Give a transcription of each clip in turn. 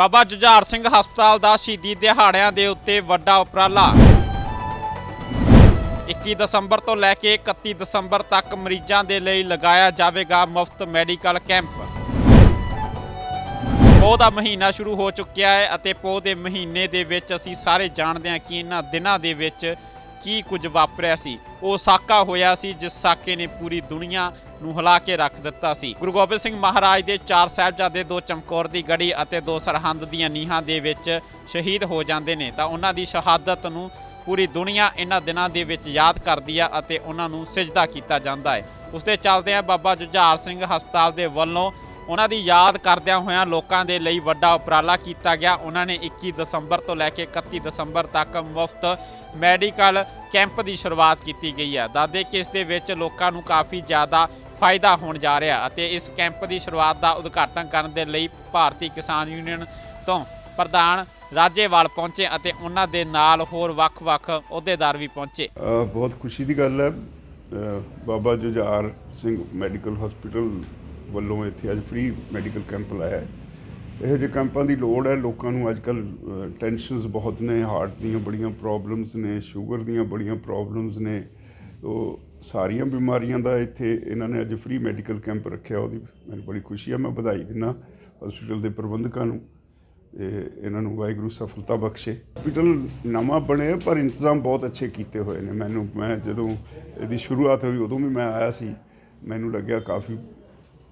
ਬਾਬਾ ਜੁਝਾਰ ਸਿੰਘ ਹਸਪਤਾਲ ਦਾ ਸ਼ਹੀਦੀ ਦਿਹਾੜਿਆਂ ਦੇ ਉੱਤੇ ਵੱਡਾ ਉਪਰਾਲਾ। 21 ਦਸੰਬਰ ਤੋਂ ਲੈ ਕੇ 31 ਦਸੰਬਰ ਤੱਕ ਮਰੀਜ਼ਾਂ ਦੇ ਲਈ ਲਗਾਇਆ ਜਾਵੇਗਾ ਮੁਫਤ ਮੈਡੀਕਲ ਕੈਂਪ। ਪੋਹ ਦਾ ਮਹੀਨਾ ਸ਼ੁਰੂ ਹੋ ਚੁੱਕਿਆ ਹੈ ਅਤੇ ਪੋਹ ਦੇ ਮਹੀਨੇ ਦੇ ਵਿੱਚ ਅਸੀਂ ਸਾਰੇ ਜਾਣਦੇ ਹਾਂ ਕਿ ਇਹਨਾਂ ਦਿਨਾਂ ਦੇ ਵਿੱਚ ਕੀ ਕੁਝ ਵਾਪਰਿਆ ਸੀ? ਉਹ ਸਾਕਾ ਹੋਇਆ ਸੀ, ਜਿਸ ਸਾਕੇ ਨੇ ਪੂਰੀ ਦੁਨੀਆ ਨੂੰ ਹਿਲਾ ਕੇ ਰੱਖ ਦਿੱਤਾ ਸੀ। ਗੁਰੂ ਗੋਬਿੰਦ ਸਿੰਘ ਮਹਾਰਾਜ ਦੇ ਚਾਰ ਸਾਹਿਬਜ਼ਾਦੇ ਦੋ ਚਮਕੌਰ ਦੀ ਗੜੀ ਅਤੇ ਦੋ ਸਰਹੰਦ ਦੀਆਂ ਨੀਹਾਂ ਦੇ ਵਿੱਚ ਸ਼ਹੀਦ ਹੋ ਜਾਂਦੇ ਨੇ। ਤਾਂ ਉਹਨਾਂ ਦੀ ਸ਼ਹਾਦਤ ਨੂੰ ਪੂਰੀ ਦੁਨੀਆ ਇਹਨਾਂ ਦਿਨਾਂ ਦੇ ਵਿੱਚ ਯਾਦ ਕਰਦੀ ਆ ਅਤੇ ਉਹਨਾਂ ਨੂੰ ਸਜਦਾ ਕੀਤਾ ਜਾਂਦਾ ਹੈ। ਉਸ ਦੇ ਚੱਲਦੇ ਆ ਬਾਬਾ ਜੁਝਾਰ ਸਿੰਘ ਹਸਪਤਾਲ ਦੇ ਵੱਲੋਂ ਉਹਨਾਂ ਦੀ ਯਾਦ ਕਰਦਿਆਂ ਹੋਇਆਂ ਲੋਕਾਂ ਦੇ ਲਈ ਵੱਡਾ ਉਪਰਾਲਾ ਕੀਤਾ ਗਿਆ। ਉਹਨਾਂ ਨੇ 21 ਦਸੰਬਰ ਤੋਂ ਲੈ ਕੇ 31 ਦਸੰਬਰ ਤੱਕ ਮੁਫਤ ਮੈਡੀਕਲ ਕੈਂਪ ਦੀ ਸ਼ੁਰੂਆਤ ਕੀਤੀ ਗਈ ਹੈ। ਦਾਦੇ ਕਿ ਇਸ ਦੇ ਵਿੱਚ ਲੋਕਾਂ ਨੂੰ ਕਾਫੀ ਜ਼ਿਆਦਾ ਫਾਇਦਾ ਹੋਣ ਜਾ ਰਿਹਾ ਅਤੇ ਇਸ ਕੈਂਪ ਦੀ ਸ਼ੁਰੂਆਤ ਦਾ ਉਦਘਾਟਨ ਕਰਨ ਦੇ ਲਈ ਭਾਰਤੀ ਕਿਸਾਨ ਯੂਨੀਅਨ ਤੋਂ ਪ੍ਰਧਾਨ ਰਾਜੇਵਾਲ ਪਹੁੰਚੇ ਅਤੇ ਉਹਨਾਂ ਦੇ ਨਾਲ ਹੋਰ ਵੱਖ-ਵੱਖ ਅਹੁਦੇਦਾਰ ਵੀ ਪਹੁੰਚੇ। ਬਹੁਤ ਖੁਸ਼ੀ ਦੀ ਗੱਲ ਹੈ। ਬਾਬਾ ਜੁਝਾਰ ਸਿੰਘ ਮੈਡੀਕਲ ਹਸਪੀਟਲ ਵੱਲੋਂ ਇੱਥੇ ਅੱਜ ਫ੍ਰੀ ਮੈਡੀਕਲ ਕੈਂਪ ਲਾਇਆ ਹੈ। ਇਹੋ ਜਿਹੇ ਕੈਂਪਾਂ ਦੀ ਲੋੜ ਹੈ। ਲੋਕਾਂ ਨੂੰ ਅੱਜ ਕੱਲ ਟੈਨਸ਼ਨਸ ਬਹੁਤ ਨੇ ਹਾਰਟ ਦੀਆਂ ਬੜੀਆਂ ਪ੍ਰੋਬਲਮਸ ਨੇ ਸ਼ੂਗਰ ਦੀਆਂ ਬੜੀਆਂ ਪ੍ਰੋਬਲਮਸ ਨੇ। ਉਹ ਸਾਰੀਆਂ ਬਿਮਾਰੀਆਂ ਦਾ ਇੱਥੇ ਇਹਨਾਂ ਨੇ ਅੱਜ ਫ੍ਰੀ ਮੈਡੀਕਲ ਕੈਂਪ ਰੱਖਿਆ। ਉਹਦੀ ਮੈਨੂੰ ਬੜੀ ਖੁਸ਼ੀ ਹੈ ਮੈਂ ਵਧਾਈ ਦਿੰਦਾ ਹਸਪੀਟਲ ਦੇ ਪ੍ਰਬੰਧਕਾਂ ਨੂੰ ਤੇ ਇਹਨਾਂ ਨੂੰ ਵਾਹਿਗੁਰੂ ਸਫਲਤਾ ਬਖਸ਼ੇ। ਹਸਪੀਟਲ ਨਵਾਂ ਬਣਿਆ ਪਰ ਇੰਤਜ਼ਾਮ ਬਹੁਤ ਅੱਛੇ ਕੀਤੇ ਹੋਏ ਨੇ। ਮੈਨੂੰ, ਮੈਂ ਜਦੋਂ ਇਹਦੀ ਸ਼ੁਰੂਆਤ ਹੋਈ, ਉਦੋਂ ਵੀ ਮੈਂ ਆਇਆ ਸੀ। ਮੈਨੂੰ ਲੱਗਿਆ ਕਾਫੀ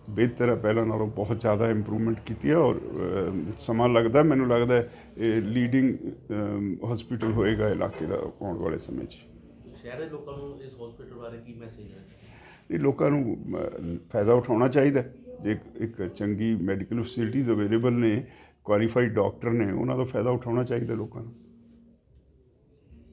ਬਿਹਤਰ ਹੈ ਪਹਿਲਾਂ ਨਾਲੋਂ ਬਹੁਤ ਜ਼ਿਆਦਾ ਇੰਪਰੂਵਮੈਂਟ ਕੀਤੀ ਹੈ ਔਰ ਸਮਾਂ ਲੱਗਦਾ ਮੈਨੂੰ ਲੱਗਦਾ ਹੈ ਇਹ ਲੀਡਿੰਗ ਹਸਪੀਟਲ ਹੋਏਗਾ ਇਲਾਕੇ ਦਾ ਆਉਣ ਵਾਲੇ ਸਮੇਂ 'ਚ। ਸ਼ਹਿਰ ਦੇ ਲੋਕਾਂ ਨੂੰ ਇਸ ਹਸਪੀਟਲ ਬਾਰੇ ਕੀ ਮੈਸੇਜ ਹੈ? ਇਹ ਲੋਕਾਂ ਨੂੰ ਫਾਇਦਾ ਉਠਾਉਣਾ ਚਾਹੀਦਾ। ਜੇ ਇੱਕ ਚੰਗੀ ਮੈਡੀਕਲ ਫੈਸਿਲਿਟੀਜ਼ ਅਵੇਲੇਬਲ ਨੇ ਕੁਆਲੀਫਾਈਡ ਡਾਕਟਰ ਨੇ ਉਹਨਾਂ ਦਾ ਫਾਇਦਾ ਉਠਾਉਣਾ ਚਾਹੀਦਾ ਲੋਕਾਂ ਨੂੰ।